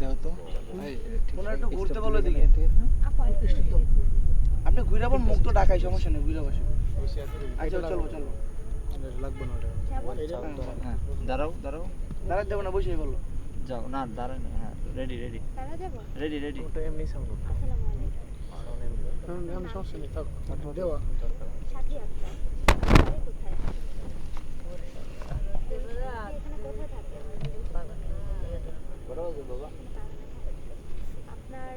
দেও তো। এই, ঠিক তোমরা আছে, একটু ঘুরতে বলো হ্যাঁ? একটু আপনি ঘুরে বল মুখ তো ডাকাই সমস্যা নেই ঘুরে বসে আচ্ছা চলো চলো। লাগবে না হ্যাঁ দাঁড়াও দাঁড়াও। দাঁড়াতে দেবো না বসেই বলো। যাও না দাঁড়াও না হ্যাঁ রেডি রেডি রেডি রেডি ওটা এমনি সাউন্ড আসসালামু আলাইকুম। আমি সমস্যা নেই থাক। দেওয়া সাথী আক্তার আপনার বাড়ি কোথায় এখানে কোথায় থাকেন আপনার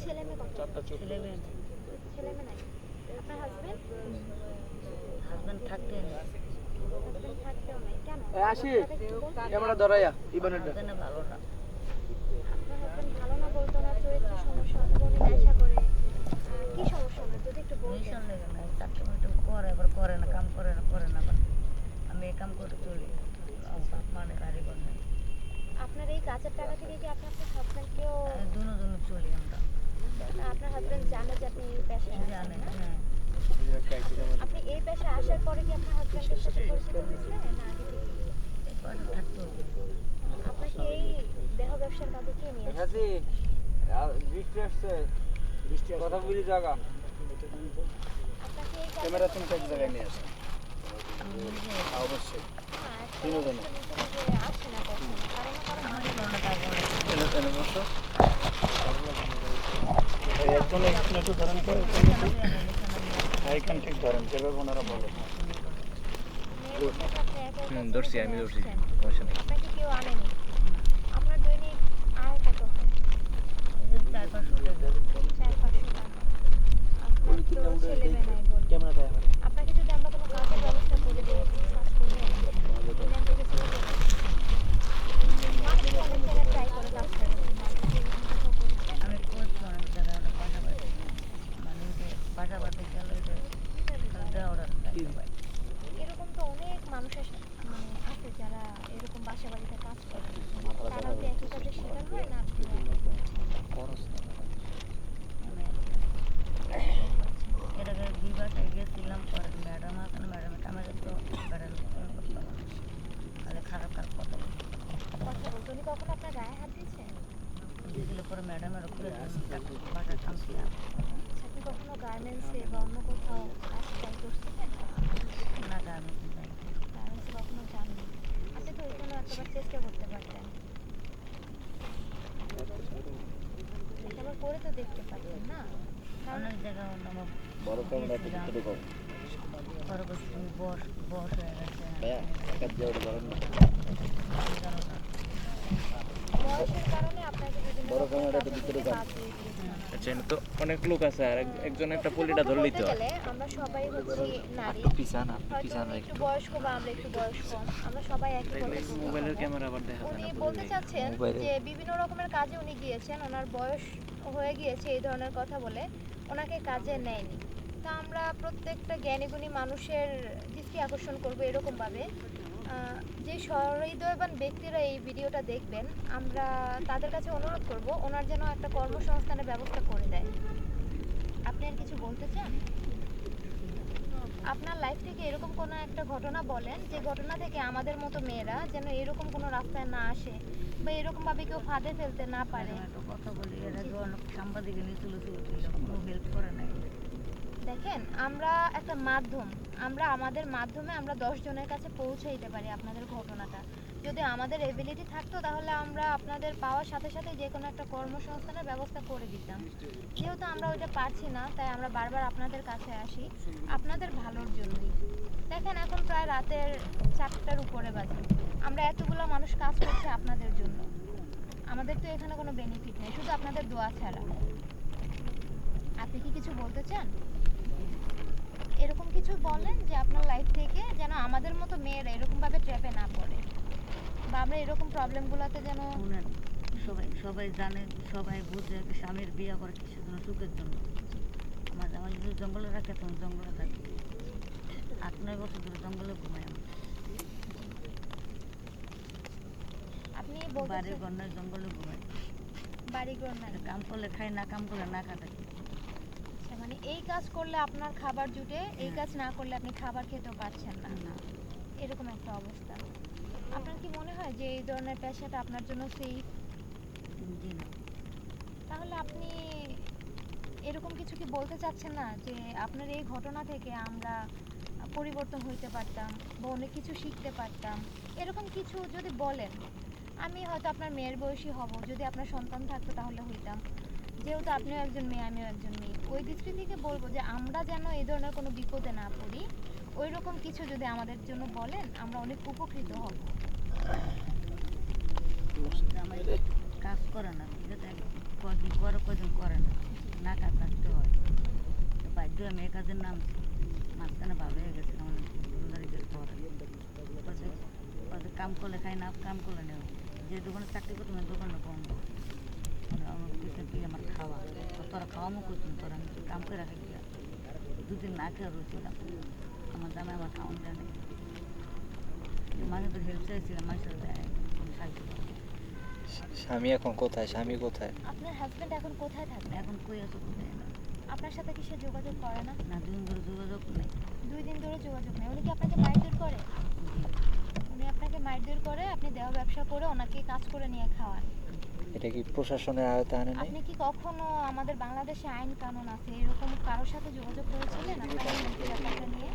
ছেলে আমি এই কাম করে চলি মানে গাড়ি করে আপনার এই কাজের টাকা থেকে কি আপনার হাজবেন্ডকেও দুনো দুনো চলি আমরা আপনার হাজবেন্ড জানে যে আপনি এই পেশায় আছেন, জানে না? হ্যাঁ। আপনি এই পেশায় আসার পরে কি আপনার হাজবেন্ডের সাথে পরিচিত না আপনাকে এই দেহ ব্যবসার কাজে কে নিয়ে আসছে? বৃষ্টি আসছে। বৃষ্টি কথা বলি জায়গা। ক্যামেরা তুমি এক জায়গায় নিয়ে আসো। নিজে অবশ্যই। হ্যাঁ, একটা বিনোদনে। মানুষের নিজে নিজে আসে না কখনো। কারও না কারও আমার কোনো কাজ করে এনে এনে বসো এই একজন একটু ধরেন তো এখান ঠিক ধরেন যেভাবে ওনারা বলে মেয়ের সাথে আপনি একে একে হুম ধরছি আমি ধরছি। সমস্যা নেই। আপনার দৈনিক আয় কত? হয় চার পাঁচশো টাকা আপনার তো ছেলে মেয়ে নাই বললেন। ক্যামেরা দেয়া হয় আপনাকে যদি আমরা কোনো কাজের ব্যবস্থা করে দিই আপনি কি কাজ করবেন দিনের থেকে চলে যাবেন আপনি অনেক জায়গায় ট্রাই করে কাজ করেছেন আপনি কি এরকম কোথাও করেছেন? আমি করছি অনেক জায়গায় ওটা বাসা বাড়ি মানে ওই যে বাসা বাড়ি গেলে ওই যে দেওয়ার এরকম তো অনেক মানুষ আছে মানে আছে যারা এরকম বাসা বাড়িতে কাজ করে তারা কি একই কাজের শিকার হয় না আপনি একা করেছেন? মানে এর আগে দুই বাসায় গেছিলাম পরে ম্যাডাম আছে ম্যাডামের ক্যামেরা তো ম্যাডাম তাহলে খারাপ খারাপ কথা। কথা বলতে উনি কখনো আপনার গায়ে হাত দিয়েছেন দিয়েছিল পরে ম্যাডামের উপরে বাসা কামছিলাম আপনি কখনো গার্মেন্টসে বা অন্য কোথাও কাজ ট্রাই করছিলেন না আমি যাই গার্মেন্টসে কখনো যাননি আপনি তো ওইখানে একবার চেষ্টা করতে পারতেন একবার করে তো দেখতে পারতেন না কম বস বস হয়ে গেছে ভাইয়া দিয়ে ওটা না। আচ্ছা তো অনেক লোক আছে আর একজন একটা পলিটা ধরলেই তো হয়। আমরা সবাই হচ্ছি নারী পিছান আপনি পিছান একটু। বয়স্ক বা আমরা একটু বয়স্ক আমরা সবাই একই মোবাইলের ক্যামেরা আবার দেখা যায় না বলতে চাচ্ছেন যে বিভিন্ন রকমের কাজে উনি গিয়েছেন। ওনার বয়স হয়ে গিয়েছে এই ধরনের কথা বলে ওনাকে কাজে নেয়নি। তা আমরা প্রত্যেকটা জ্ঞানীগুণী মানুষের দৃষ্টি আকর্ষণ করব এরকমভাবে। যে সহৃদয়বান ব্যক্তিরা এই ভিডিওটা দেখবেন, আমরা তাদের কাছে অনুরোধ করব, ওনার যেন একটা কর্মসংস্থানের ব্যবস্থা করে দেয়। আপনি আর কিছু বলতে চান? আপনার লাইফ থেকে এরকম কোনো একটা ঘটনা বলেন যে ঘটনা থেকে আমাদের মতো মেয়েরা যেন এরকম কোনো রাস্তায় না আসে বা এরকম ভাবে কেউ ফাঁদে ফেলতে না পারে। ম্যাডাম একটা কথা বলি এরা যে অনেক নিয়ে তুলে তুলে কোনো হেল্প করে নাই। দেখেন আমরা একটা মাধ্যম আমরা আমাদের মাধ্যমে আমরা দশ জনের কাছে পৌঁছে দিতে পারি আপনাদের ঘটনাটা। যদি আমাদের এবিলিটি থাকতো, তাহলে আমরা আপনাদের পাওয়ার সাথে সাথে যে কোনো একটা কর্মসংস্থানের ব্যবস্থা করে দিতাম। যেহেতু আমরা ওইটা পারছি না, তাই আমরা বারবার আপনাদের কাছে আসি, আপনাদের ভালোর জন্যই। দেখেন, এখন প্রায় রাতের চারটার উপরে বাজে। আমরা এতগুলো মানুষ কাজ করছে আপনাদের জন্য। আমাদের তো এখানে কোনো বেনিফিট নেই, শুধু আপনাদের দোয়া ছাড়া। আপনি কি কিছু বলতে চান? এরকম কিছু বলেন যে আপনার লাইফ থেকে যেন আমাদের মতো মেয়েরা এরকমভাবে ট্র্যাপে না পড়ে। আমরা এরকম প্রবলেমগুলোতে যেন শুনেন সবাই সবাই জানে সবাই বুঝে যে স্বামীর বিয়ে করে কিসের জন্য সুখের জন্য। আমার জামাই যদি জঙ্গলে রাখে তখন জঙ্গলে থাকে। আট নয় বছর ধরে জঙ্গলে ঘুমাই আমি। আপনি বাড়ির গন্যায় জঙ্গলে ঘুমাই। বাড়িঘর না কাম করলে খাই না কাম করলে না খাটা আচ্ছা, মানে এই কাজ করলে আপনার খাবার জুটে এই কাজ না করলে আপনি খাবার খেতেও পারছেন না। না। এরকম একটা অবস্থা। আপনার কি মনে হয় যে এই ধরনের পেশাটা আপনার জন্য সেফ জি না তাহলে আপনি এরকম কিছু কি বলতে চাচ্ছেন না? যে আপনার এই ঘটনা থেকে আমরা পরিবর্তন হইতে পারতাম বা অনেক কিছু শিখতে পারতাম। এরকম কিছু যদি বলেন আমি হয়তো আপনার মেয়ের বয়সী হব যদি আপনার সন্তান থাকতো তাহলে হইতাম। যেহেতু আপনিও একজন মেয়ে আমিও একজন মেয়ে। ওই দৃষ্টি থেকে বলব যে আমরা যেন এই ধরনের কোনো বিপদে না পড়ি। ওই রকম কিছু যদি আমাদের জন্য বলেন, আমরা অনেক উপকৃত হব। কাজ করে না কদিন করে কদিন করে না। না কাজ থাকতে হয়। বাধ্য আমি এই কাজের নাম, মাঝখানে ভালো হয়ে গেছে, আমার রোজারিদের পরে কাম করলে খাই না, কাম করলে নেই। যে দোকানে চাকরি করতাম দোকানে মানে আমার কিছু কি আমার খাওয়া? তোরা খাওয়ামো করতাম তোরা আমি কাম করে রাখি দুদিন না খেয়ে রয়েছিলাম আমার আমার তো হেল্প চাইছিলাম মানুষের সাহায্য স্বামী এখন কোথায়? স্বামী কোথায়? আপনার হাজবেন্ড এখন কোথায় থাকে এখন কই আছো কোথায় না। আপনার সাথে কি সে যোগাযোগ করে না? না দিন ধরে যোগাযোগ নেই। দুই দিন ধরে যোগাযোগ নেই। উনি কি আপনাকে মারধর করে? উনি আপনাকে মারধর করে আপনি দেহ ব্যবসা করে ওনাকে কাজ করে নিয়ে খাওয়ান। এটা কি প্রশাসনের আওতায় আনে নাই আপনি কি কখনো আমাদের বাংলাদেশে আইন কানুন আছে? এরকম কারোর সাথে যোগাযোগ করেছিলেন আপনার এই ব্যাপারটা নিয়ে?